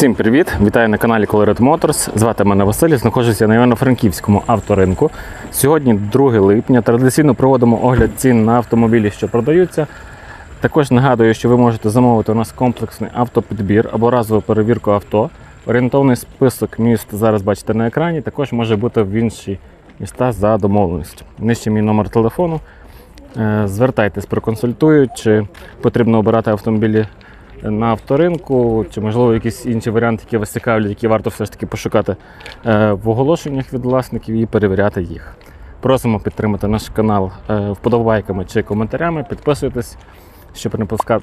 Всім привіт! Вітаю на каналі Colored Motors. Звати мене Василь. Знаходжуся на Івано-Франківському авторинку. Сьогодні 2 липня. Традиційно проводимо огляд цін на автомобілі, що продаються. Також нагадую, що ви можете замовити у нас комплексний автопідбір або разову перевірку авто. Орієнтовний список міст зараз бачите на екрані. Також може бути в інші міста за домовленістю. Нижче мій номер телефону. Е, Звертайтесь, проконсультують, чи потрібно обирати автомобілі на авторинку, чи можливо якісь інші варіанти, які вас цікавлять, які варто все ж таки пошукати е, в оголошеннях від власників і перевіряти їх. Просимо підтримати наш канал е, вподобайками чи коментарями. Підписуйтесь, щоб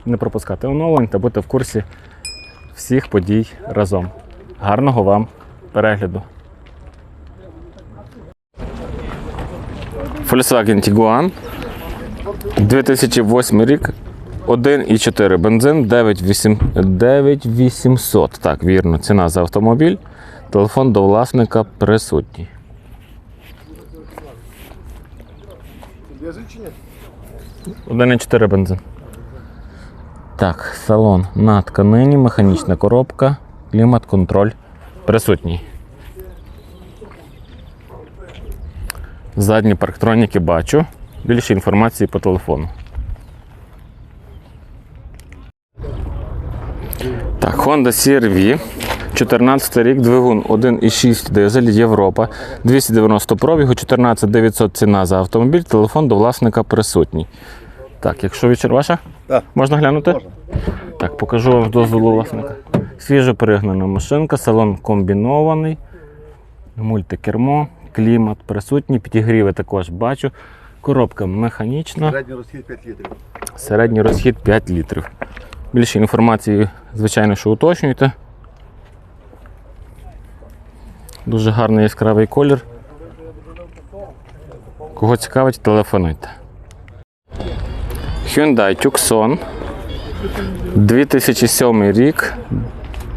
не пропускати, оновлень та бути в курсі всіх подій разом. Гарного вам перегляду! Volkswagen Tiguan 2008 рік 1,4 бензин 9800. Так, вірно, ціна за автомобіль. Телефон до власника присутній. Чи ні? 1,4 бензин. Так, салон на тканині, механічна коробка, клімат-контроль присутній. Задні парктроніки бачу. Більше інформації по телефону. Так, Honda CR-V. 14 рік, двигун 1,6 дизель, Європа, 290 пробігу, 14 900 ціна за автомобіль, телефон до власника присутній. Так, якщо вечір ваша, Так. можна глянути? Можна. Так, покажу вам дозволу власника. Свіжо перегнана машинка, салон комбінований, мультикермо, клімат присутній, підігріви також бачу. Коробка механічна. Середній розхід 5 літрів. Середній розхід 5 літрів. Більше інформації, звичайно, що уточнюйте. Дуже гарний яскравий колір. Кого цікавить, телефонуйте. Hyundai Tucson. 2007 рік.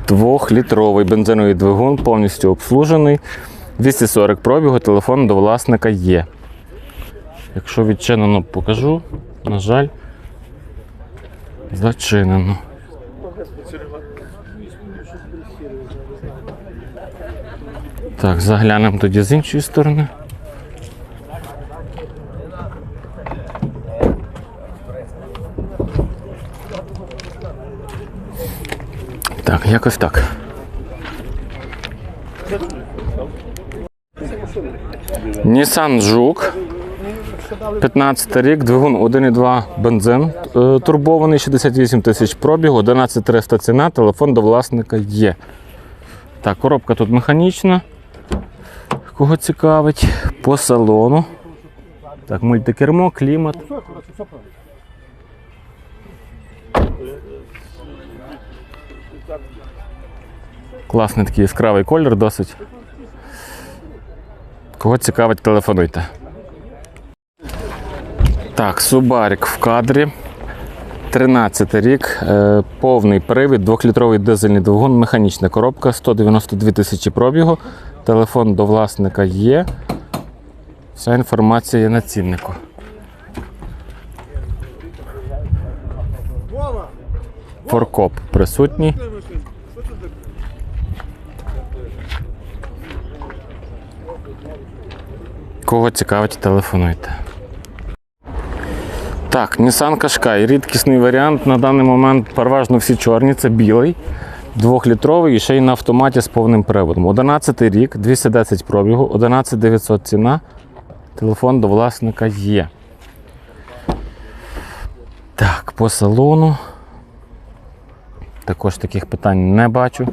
Двохлітровий бензиновий двигун, повністю обслужений. 240 пробігу, телефон до власника є. Якщо відчинено, покажу. На жаль, зачинено. Так, заглянемо тоді з іншої сторони. Так, якось так. Nissan Жук. 15 рік, двигун 1,2 бензин е, турбований, 68 тисяч пробігу, 11 300 ціна, телефон до власника є. Так, коробка тут механічна. Кого цікавить? По салону. Так, мультикермо, клімат. Класний такий яскравий колір досить. Кого цікавить, телефонуйте. Так, Субарік в кадрі. 13 рік, е, повний привід, 2-літровий дизельний двигун, механічна коробка, 192 тисячі пробігу. Телефон до власника є. Вся інформація є на ціннику. Форкоп присутній. Кого цікавить, телефонуйте. Так, Nissan Qashqai, рідкісний варіант. На даний момент переважно всі чорні, це білий, двохлітровий і ще й на автоматі з повним приводом. 11 рік, 210 пробігу, 11 900 ціна. Телефон до власника є. Так, по салону. Також таких питань не бачу.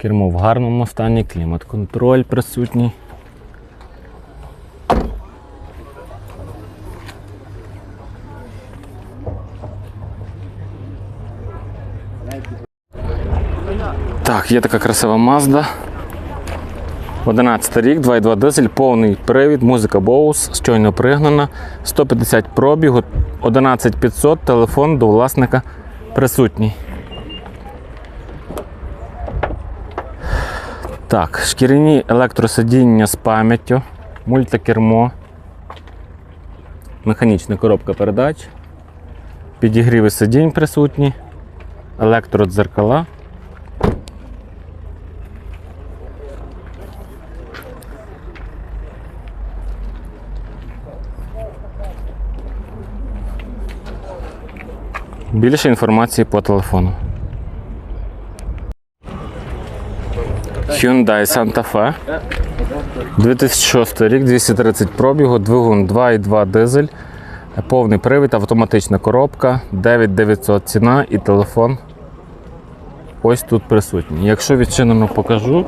Кермо в гарному стані, клімат-контроль присутній. Так, є така красива Mazda. 11 рік, 2,2 дизель, повний привід, музика Bose, щойно пригнана, 150 пробігу, 11500, телефон до власника присутній. Так, шкіряні електросидіння з пам'яттю, мультикермо, механічна коробка передач, підігріви сидінь присутні. електродзеркала. Більше інформації по телефону. Hyundai Santa Fe. 2006 рік, 230 пробігу, двигун 2,2 дизель, повний привід, автоматична коробка, 9900 ціна і телефон ось тут присутній. Якщо відчинено покажу,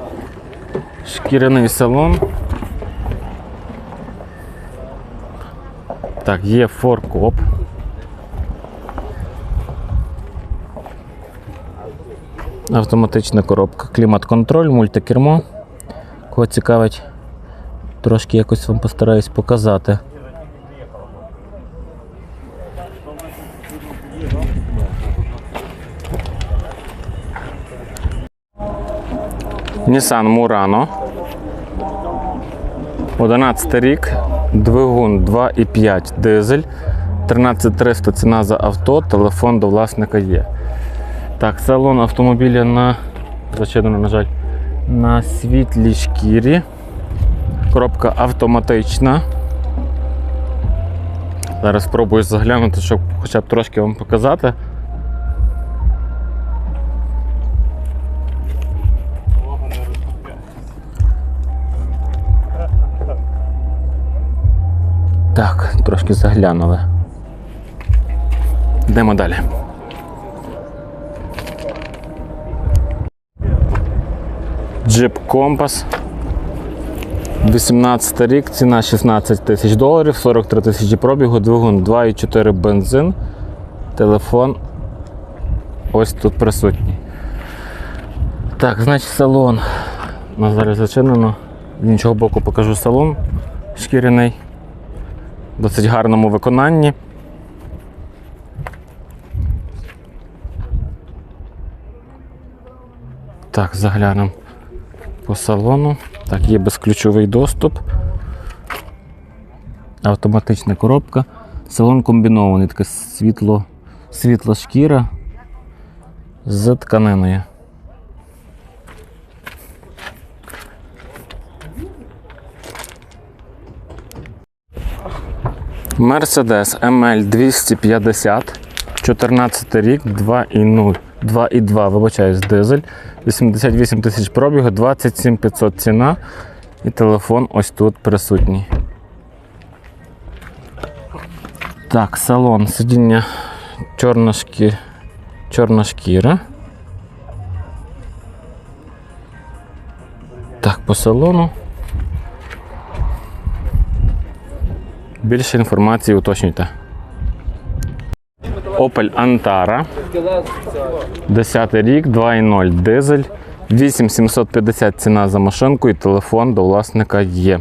шкіряний салон. Так, є форкоп. Автоматична коробка, клімат-контроль, мультикермо. Кого цікавить, трошки якось вам постараюсь показати. Nissan Murano. 11 рік, двигун 2,5 дизель, 13300 ціна за авто, телефон до власника є. Так, салон автомобіля на зачинено, на жаль, на світлій шкірі. Коробка автоматична. Зараз спробую заглянути, щоб хоча б трошки вам показати. Так, трошки заглянули. Йдемо далі. Jeep Compass. 18 рік, ціна 16 тисяч доларів, 43 тисячі пробігу, двигун 2,4 бензин. Телефон ось тут присутній. Так, значить салон. У нас зараз зачинено. З іншого боку покажу салон шкіряний. В досить гарному виконанні. Так, заглянемо по салону. Так, є безключовий доступ. Автоматична коробка. Салон комбінований, така світло, світла шкіра з тканиною. Mercedes ML 250, 14 рік, 2,0, 2,2, вибачаюсь, дизель, 88 тисяч пробігу, 27 500 ціна і телефон ось тут присутній. Так, салон, сидіння чорна, шкі... чорна шкіра. Так, по салону. Більше інформації уточнюйте. Opel Antara. 10 рік, 2.0 дизель. 8750 ціна за машинку і телефон до власника є.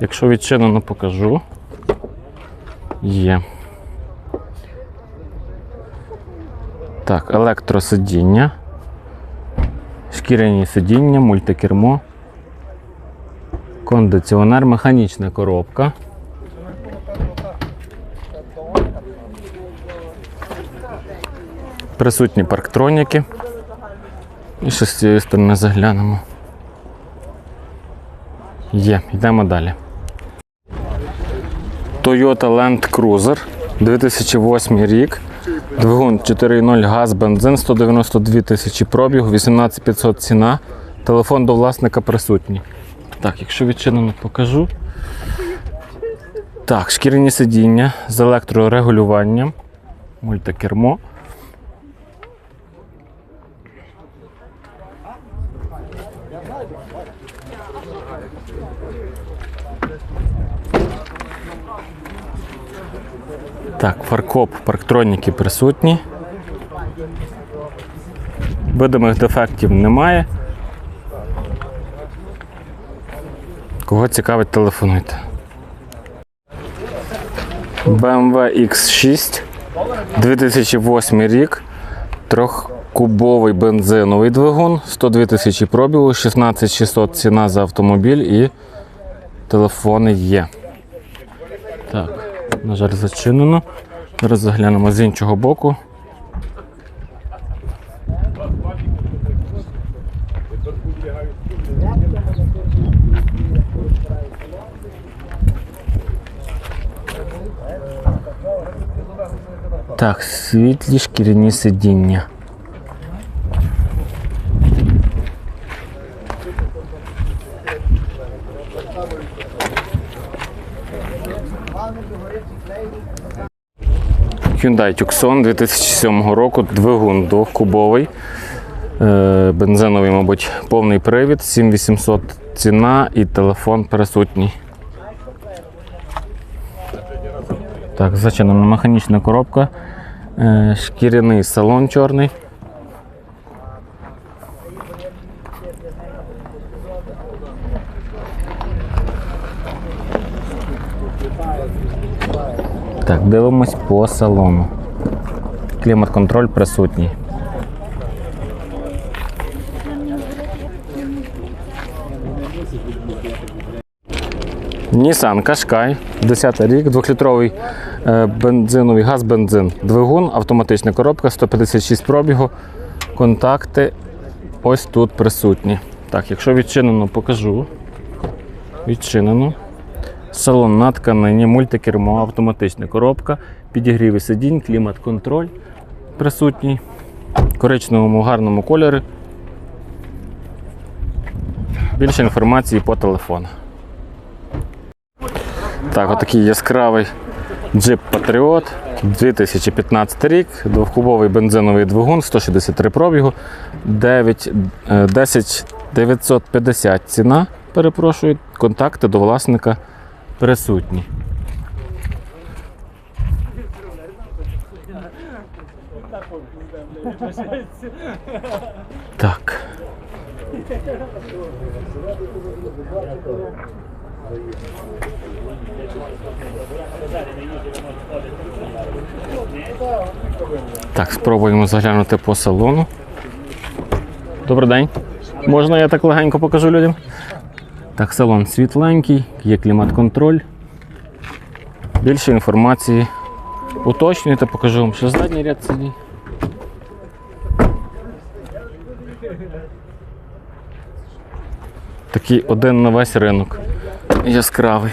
Якщо відчинено, покажу. Є. Так, електросидіння. Шкіряні сидіння, мультикермо. Кондиціонер, механічна коробка. Присутні парктроніки. І ще з цієї сторони заглянемо. Є, йдемо далі. Toyota Land Cruiser 2008 рік. Двигун 4.0 газ, бензин, 192 тисячі пробігу, 18500 ціна. Телефон до власника присутній. Так, якщо відчинено, покажу. Так, шкіряні сидіння з електрорегулюванням, мультикермо. Так, фаркоп, парктроніки присутні. Видимих дефектів немає. Кого цікавить, телефонуйте. BMW X6 2008 рік кубовий бензиновий двигун, 102 тисячі пробігу, 16600 ціна за автомобіль і телефони є. Так, на жаль, зачинено. Зараз заглянемо з іншого боку. Так, світлі шкіряні сидіння. Hyundai Tucson 2007 року, двигун двохкубовий, е, бензиновий, мабуть, повний привід, 7800 ціна і телефон присутній. Так, зачинена механічна коробка, е, шкіряний салон чорний. Так, дивимось по салону. Клімат-контроль присутній. Nissan Qashqai, 10 рік, 2-літровий е, бензиновий газ-бензин. Двигун, автоматична коробка, 156 пробігу. Контакти ось тут присутні. Так, якщо відчинено, покажу. Відчинено. Салон на тканині, мультикермо, автоматична коробка, підігріви сидінь, клімат-контроль присутній. Коричневому гарному кольорі. Більше інформації по телефону. Так, отакий яскравий Jeep Patriot 2015 рік, двохкубовий бензиновий двигун, 163 пробігу, 9, е, 10 950 ціна. Перепрошую, контакти до власника присутні. Так. Так, спробуємо заглянути по салону. Добрий день. Можна я так легенько покажу людям? Так, салон світленький, є клімат-контроль. Більше інформації уточнюйте, покажу вам, що задній ряд сидінь. Такий один на весь ринок. Яскравий.